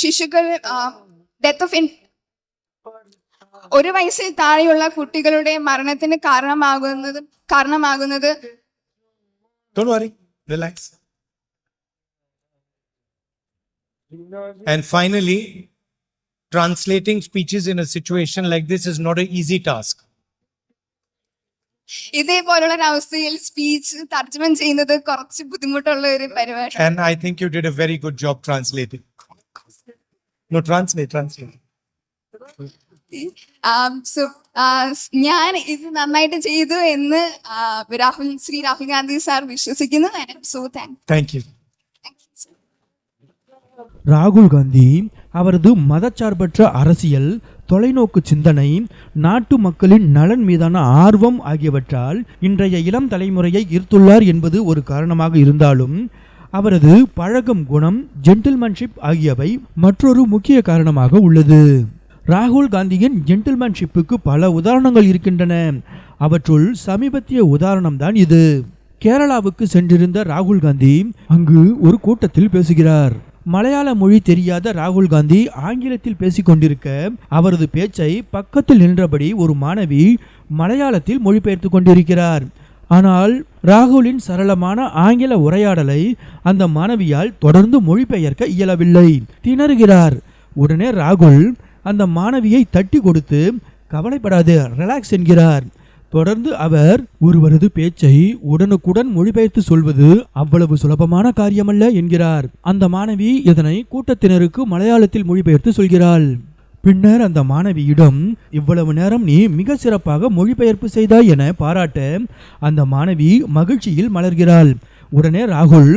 ശിശുക്കൾ death of ഒരു വയസ്സിൽ താഴെയുള്ള കുട്ടികളുടെ മരണത്തിന് കാരണമാകുന്നത് കാരണമാകുന്നത് Don't worry, relax. And finally, translating speeches in a situation like this is not an easy task. ഇതേപോലുള്ള ഒരു അവസ്ഥയിൽ സ്പീച്ച് തർജമം ചെയ്യുന്നത് കുറച്ച് ബുദ്ധിമുട്ടുള്ള ഒരു പരിപാടി And I think you did a very good job translating. No, translate, translate. So ഞാൻ ഇത് നന്നായിട്ട് ചെയ്തു എന്ന് ആ, രാഹുൽ ശ്രീ രാഹുൽ ഗാന്ധി സാർ വിശ്വസിക്കുന്നു സോ താങ്ക് Thank you. ராகுல் காந்தி அவரது மதச்சார்பற்ற அரசியல் தொலைநோக்கு சிந்தனை நாட்டு மக்களின் நலன் மீதான ஆர்வம் ஆகியவற்றால் இன்றைய இளம் தலைமுறையை ஈர்த்துள்ளார் என்பது ஒரு காரணமாக இருந்தாலும் அவரது பழகம் குணம் ஜென்டில்மேன்ஷிப் ஆகியவை மற்றொரு முக்கிய காரணமாக உள்ளது. ராகுல் காந்தியின் ஜென்டில்மேன்ஷிப்புக்கு பல உதாரணங்கள் இருக்கின்றன. அவற்றுள் சமீபத்திய உதாரணம்தான் இது. கேரளாவுக்கு சென்றிருந்த ராகுல் காந்தி அங்கு ஒரு கூட்டத்தில் பேசுகிறார். மலையாள மொழி தெரியாத ராகுல் காந்தி ஆங்கிலத்தில் பேசிக்கொண்டிருக்க அவரது பேச்சை பக்கத்தில் நின்றபடி ஒரு மாணவி மலையாளத்தில் மொழிபெயர்த்து கொண்டிருக்கிறார். ஆனால் ராகுலின் சரளமான ஆங்கில உரையாடலை அந்த மாணவியால் தொடர்ந்து மொழிபெயர்க்க இயலவில்லை. திணறுகிறார். உடனே ராகுல் அந்த மாணவியை தட்டி கொடுத்து கவலைப்படாது ரிலாக்ஸ் என்கிறார். தொடர்ந்து அவர் ஒருவரது பேச்சை உடனுக்குடன் மொழிபெயர்த்து சொல்வது அவ்வளவு சுலபமான காரியமல்ல என்கிறார். அந்த மாணவி இதனை கூட்டத்தினருக்கு மலையாளத்தில் மொழிபெயர்த்து சொல்கிறாள். பின்னர் அந்த மாணவியிடம் இவ்வளவு நேரம் நீ மிக சிறப்பாக மொழிபெயர்ப்பு செய்தாய் என பாராட்ட அந்த மாணவி மகிழ்ச்சியில் மலர்கிறாள். உடனே ராகுல்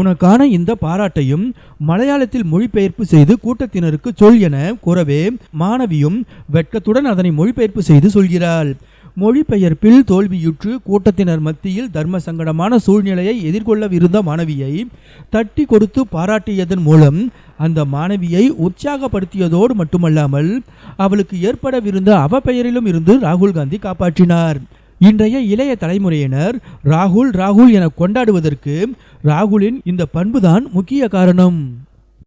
உனக்கான இந்த பாராட்டையும் மலையாளத்தில் மொழிபெயர்ப்பு செய்து கூட்டத்தினருக்கு சொல் என கூறவே மாணவியும் வெட்கத்துடன் அதனை மொழிபெயர்ப்பு செய்து சொல்கிறாள். மொழிபெயர்ப்பில் தோல்வியுற்று கூட்டத்தினர் மத்தியில் தர்ம சங்கடமான சூழ்நிலையை எதிர்கொள்ளவிருந்த மாணவியை தட்டி கொடுத்து பாராட்டியதன் மூலம் அந்த மாணவியை உற்சாகப்படுத்தியதோடு மட்டுமல்லாமல் அவளுக்கு ஏற்படவிருந்த அவப்பெயரிலும் இருந்து ராகுல் காந்தி காப்பாற்றினார். இன்றைய இளைய தலைமுறையினர் ராகுல் ராகுல் என கொண்டாடுவதற்கு ராகுலின் இந்த பண்புதான் முக்கிய காரணம்.